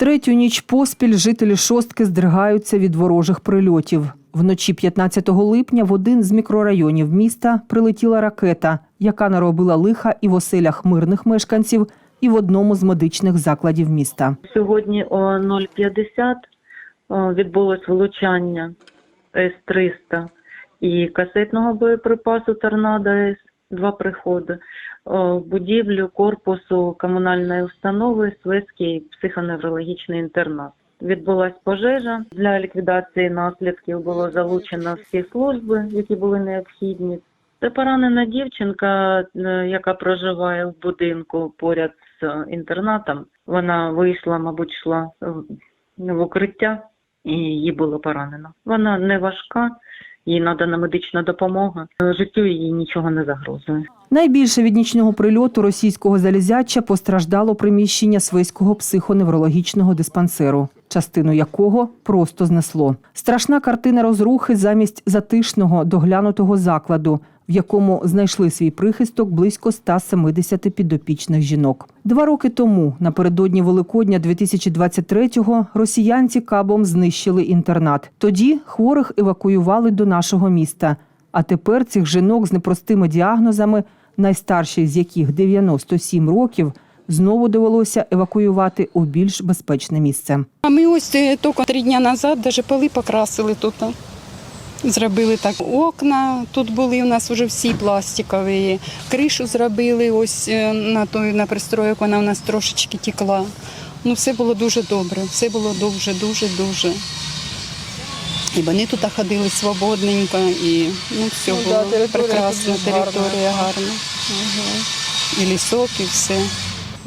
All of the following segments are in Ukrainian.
Третю ніч поспіль жителі шостки здригаються від ворожих прильотів. Вночі 15 липня в один з мікрорайонів міста прилетіла ракета, яка наробила лиха і в оселях мирних мешканців, і в одному з медичних закладів міста. Сьогодні о 0.50 о, відбулось влучання С-300 і касетного боєприпасу «Торнадо С», два приходи, в будівлю корпусу комунальної установи Свеський психоневрологічний інтернат. Відбулась пожежа. Для ліквідації наслідків було залучено всі служби, які були необхідні. Це поранена дівчинка, е, яка проживає в будинку поряд з е, інтернатом. Вона вийшла, мабуть, йшла в укриття і її було поранено. Вона не важка, їй надана медична допомога. Життю її нічого не загрозує. Найбільше від нічного прильоту російського залізяча постраждало приміщення Свиського психоневрологічного диспансеру, частину якого просто знесло. Страшна картина розрухи замість затишного доглянутого закладу, в якому знайшли свій прихисток близько 170 підопічних жінок. Два роки тому, напередодні Великодня 2023-го, росіянці кабом знищили інтернат. Тоді хворих евакуювали до нашого міста. А тепер цих жінок з непростими діагнозами, найстарший з яких 97 років, знову довелося евакуювати у більш безпечне місце. А ми ось е, тільки три дні назад даже поли покрасили тут. Зробили так окна. Тут були у нас вже всі пластикові. Кришу зробили ось е, на той на пристройок, вона у нас трошечки текла. Ну, все було дуже добре, все було дуже, дуже, дуже. І вони тут ходили свободненько, і ну, все було прекрасно, територія гарна. І лісок, і все.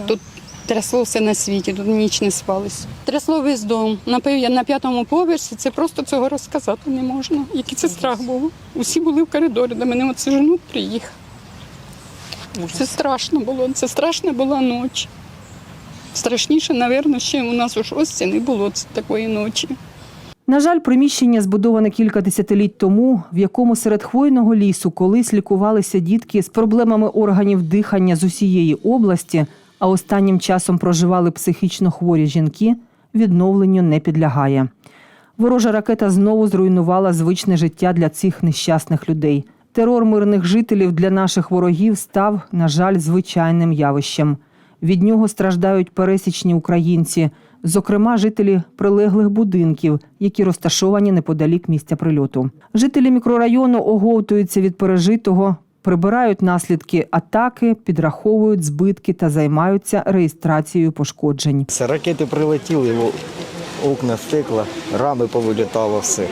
Тут трясло все на світі, тут ніч не спалось. Трясло весь дом. На пев- на п'ятому поверсі це просто цього розказати не можна. Який це страх був. Усі були в коридорі, до мене оце женут приїхав. Це страшно було, це страшна була ніч. Страшніше, мабуть, ще у нас у шостці не було такої ночі. На жаль, приміщення збудоване кілька десятиліть тому, в якому серед хвойного лісу колись лікувалися дітки з проблемами органів дихання з усієї області, а останнім часом проживали психічно хворі жінки, відновленню не підлягає. Ворожа ракета знову зруйнувала звичне життя для цих нещасних людей. Терор мирних жителів для наших ворогів став, на жаль, звичайним явищем. Від нього страждають пересічні українці, зокрема жителі прилеглих будинків, які розташовані неподалік місця прильоту. Жителі мікрорайону оговтуються від пережитого, прибирають наслідки атаки, підраховують збитки та займаються реєстрацією пошкоджень. Все, ракети прилетіли, окна стекла, рами повилітало все.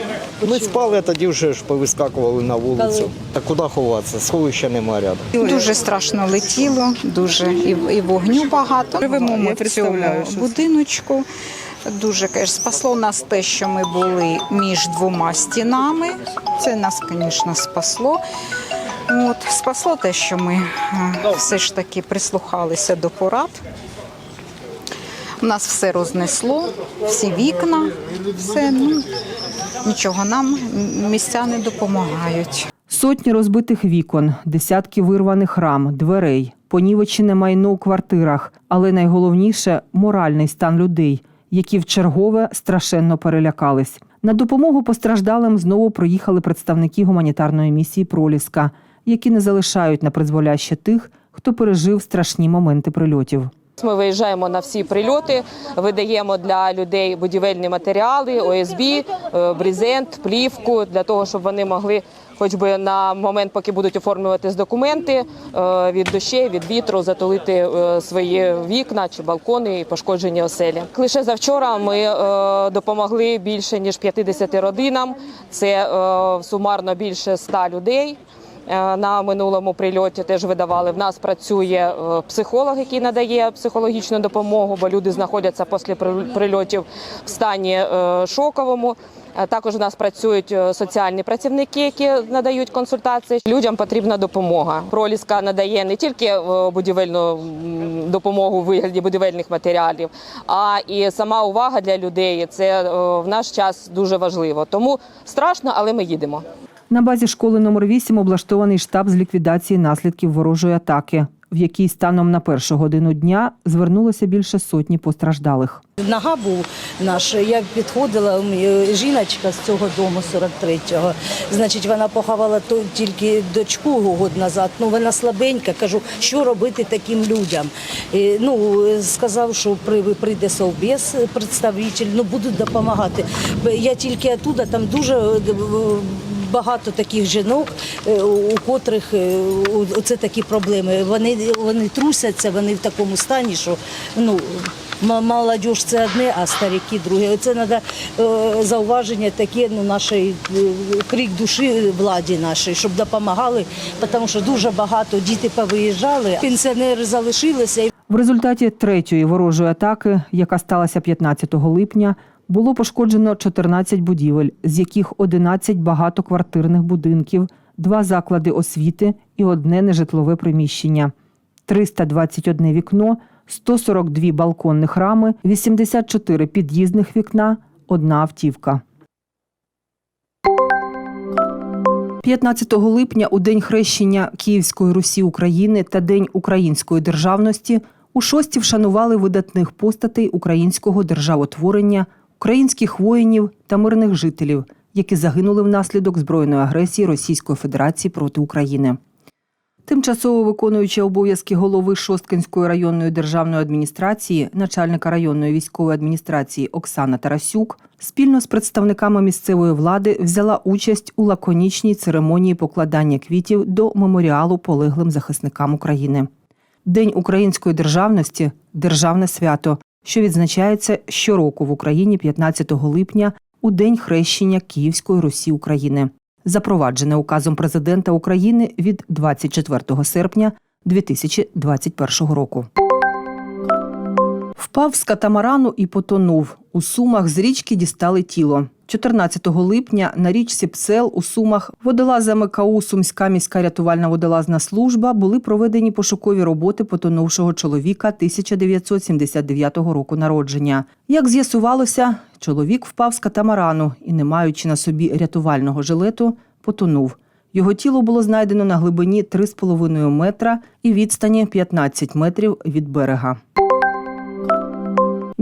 Ми спали, а тоді вже ж повискакували на вулицю. Та куди ховатися? Сховища немає рядом. Дуже страшно летіло, дуже і, і вогню багато. Живемо ми в цьому будиночку. Дуже каже, спасло нас те, що ми були між двома стінами. Це нас, звісно, спасло. От, спасло те, що ми е, все ж таки прислухалися до порад. У нас все рознесло, всі вікна, все, ну, нічого нам місця не допомагають. Сотні розбитих вікон, десятки вирваних рам, дверей, понівечене майно у квартирах, але найголовніше моральний стан людей, які в чергове страшенно перелякались. На допомогу постраждалим знову проїхали представники гуманітарної місії Проліска, які не залишають на призволяще тих, хто пережив страшні моменти прильотів. Ми виїжджаємо на всі прильоти, видаємо для людей будівельні матеріали, ОСБ, е, брезент, плівку для того, щоб вони могли, хоч би на момент, поки будуть оформлюватись документи е, від дощей, від вітру, затулити е, свої вікна чи балкони і пошкоджені оселі. Лише завчора ми допомогли більше ніж 50 родинам. Це сумарно більше 100 людей. Е, На минулому прильоті теж видавали. В нас працює е, психолог, який надає психологічну допомогу, бо люди знаходяться після при- прильотів в стані е, шоковому. Також у нас працюють соціальні працівники, які надають консультації. Людям потрібна допомога. Проліска надає не тільки будівельну допомогу у вигляді будівельних матеріалів, а і сама увага для людей. Це в наш час дуже важливо. Тому страшно, але ми їдемо. На базі школи номер 8 облаштований штаб з ліквідації наслідків ворожої атаки. в якій станом на першу годину дня звернулося більше сотні постраждалих. Нога був наш. Я підходила, жіночка з цього дому 43-го. Значить, вона поховала тільки дочку год назад. Ну вона слабенька. Кажу, що робити таким людям. І, ну сказав, що при- прийде совбез представитель, ну будуть допомагати. Я тільки оттуда, там дуже е, багато таких жінок, е, у котрих е, це такі проблеми. Вони, вони трусяться, вони в такому стані, що ну. Молодіж це одне, а старики друге. Це треба зауваження таке, ну, нашої е, крик душі владі нашої, щоб допомагали, тому що дуже багато діти повиїжджали, пенсіонери залишилися. В результаті третьої ворожої атаки, яка сталася 15 липня, було пошкоджено 14 будівель, з яких 11 багатоквартирних будинків, два заклади освіти і одне нежитлове приміщення, 321 вікно, 142 балконних рами, 84 під'їзних вікна, одна автівка. 15 липня у день хрещення Київської Русі України та День української державності у шості вшанували видатних постатей українського державотворення, українських воїнів та мирних жителів, які загинули внаслідок збройної агресії Російської Федерації проти України. Тимчасово виконуючи обов'язки голови Шосткинської районної державної адміністрації, начальника районної військової адміністрації Оксана Тарасюк спільно з представниками місцевої влади взяла участь у лаконічній церемонії покладання квітів до меморіалу полеглим захисникам України. День української державності державне свято, що відзначається щороку в Україні 15 липня у день хрещення Київської Русі України запроваджене указом президента України від 24 серпня 2021 року. Впав з катамарану і потонув. У Сумах з річки дістали тіло. 14 липня на річці Псел у Сумах водолазами КАУ Сумська міська рятувальна водолазна служба були проведені пошукові роботи потонувшого чоловіка 1979 року народження. Як з'ясувалося, чоловік впав з катамарану і, не маючи на собі рятувального жилету, потонув. Його тіло було знайдено на глибині 3,5 метра і відстані 15 метрів від берега.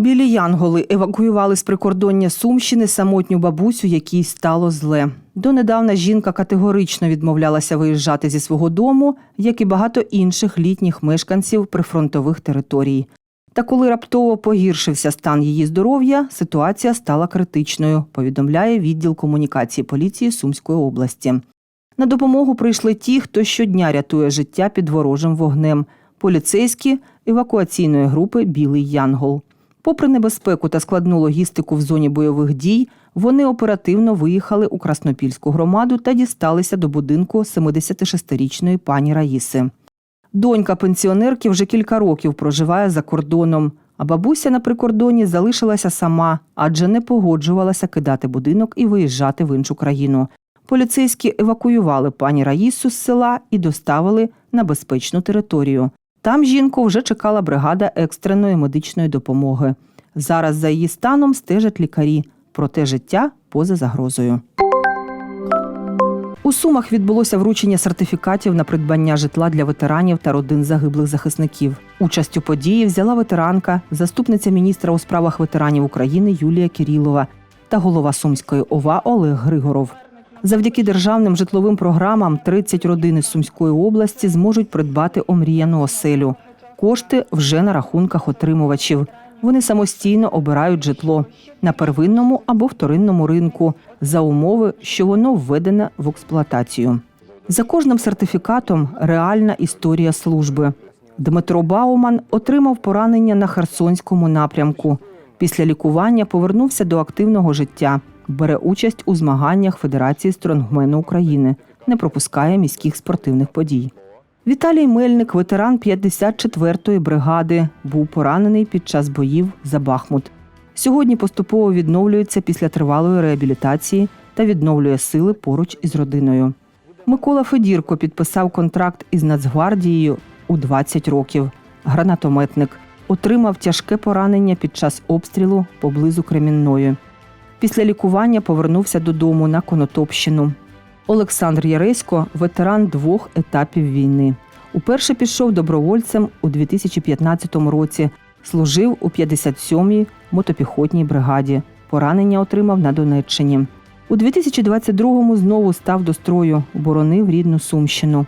Білі янголи евакуювали з прикордоння Сумщини самотню бабусю, якій стало зле. Донедавна жінка категорично відмовлялася виїжджати зі свого дому, як і багато інших літніх мешканців прифронтових територій. Та коли раптово погіршився стан її здоров'я, ситуація стала критичною, повідомляє відділ комунікації поліції Сумської області. На допомогу прийшли ті, хто щодня рятує життя під ворожим вогнем поліцейські евакуаційної групи Білий Янгол. Попри небезпеку та складну логістику в зоні бойових дій, вони оперативно виїхали у Краснопільську громаду та дісталися до будинку 76-річної пані Раїси. Донька пенсіонерки вже кілька років проживає за кордоном, а бабуся на прикордоні залишилася сама, адже не погоджувалася кидати будинок і виїжджати в іншу країну. Поліцейські евакуювали пані Раїсу з села і доставили на безпечну територію. Там жінку вже чекала бригада екстреної медичної допомоги. Зараз за її станом стежать лікарі, проте життя поза загрозою. У Сумах відбулося вручення сертифікатів на придбання житла для ветеранів та родин загиблих захисників. Участь у події взяла ветеранка, заступниця міністра у справах ветеранів України Юлія Кірілова та голова Сумської ОВА Олег Григоров. Завдяки державним житловим програмам 30 родин із Сумської області зможуть придбати омріяну оселю. Кошти вже на рахунках отримувачів. Вони самостійно обирають житло на первинному або вторинному ринку за умови, що воно введене в експлуатацію. За кожним сертифікатом реальна історія служби. Дмитро Бауман отримав поранення на Херсонському напрямку. Після лікування повернувся до активного життя, бере участь у змаганнях Федерації стронгмену України, не пропускає міських спортивних подій. Віталій Мельник, ветеран 54-ї бригади, був поранений під час боїв за Бахмут. Сьогодні поступово відновлюється після тривалої реабілітації та відновлює сили поруч із родиною. Микола Федірко підписав контракт із Нацгвардією у 20 років. Гранатометник отримав тяжке поранення під час обстрілу поблизу Кремінної. Після лікування повернувся додому на Конотопщину. Олександр Яресько ветеран двох етапів війни. Уперше пішов добровольцем у 2015 році. Служив у 57-й мотопіхотній бригаді. Поранення отримав на Донеччині. У 2022-му знову став до строю, боронив рідну Сумщину.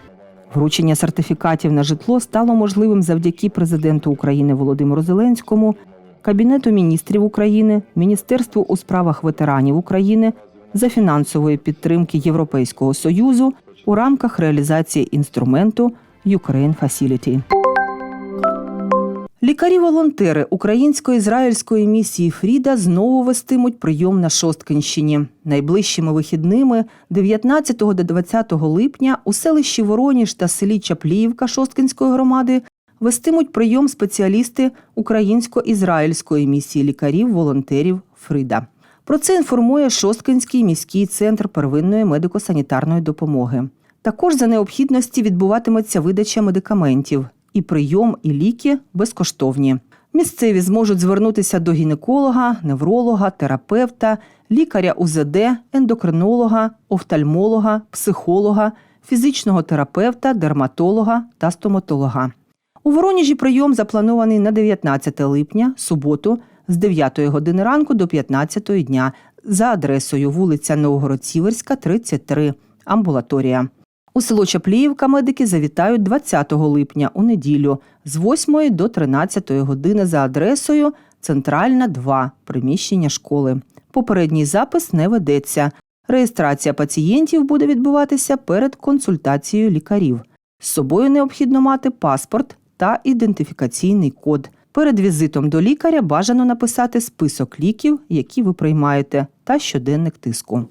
Вручення сертифікатів на житло стало можливим завдяки президенту України Володимиру Зеленському, Кабінету міністрів України, Міністерству у справах ветеранів України за фінансової підтримки Європейського союзу у рамках реалізації інструменту Ukraine Facility. Лікарі-волонтери українсько-ізраїльської місії Фріда знову вестимуть прийом на Шосткинщині. Найближчими вихідними 19 до 20 липня у селищі Вороніж та селі Чапліївка Шосткинської громади вестимуть прийом спеціалісти українсько-ізраїльської місії лікарів-волонтерів Фрида. Про це інформує Шосткинський міський центр первинної медико-санітарної допомоги. Також за необхідності відбуватиметься видача медикаментів. І прийом, і ліки безкоштовні. Місцеві зможуть звернутися до гінеколога, невролога, терапевта, лікаря УЗД, ендокринолога, офтальмолога, психолога, фізичного терапевта, дерматолога та стоматолога. У Воронежі прийом запланований на 19 липня, суботу, з 9 години ранку до 15 дня за адресою вулиця Новгород-Сіверська, 33, амбулаторія. У село Чапліївка медики завітають 20 липня у неділю з 8 до 13 години за адресою Центральна 2, приміщення школи. Попередній запис не ведеться. Реєстрація пацієнтів буде відбуватися перед консультацією лікарів. З собою необхідно мати паспорт та ідентифікаційний код. Перед візитом до лікаря бажано написати список ліків, які ви приймаєте, та щоденник тиску.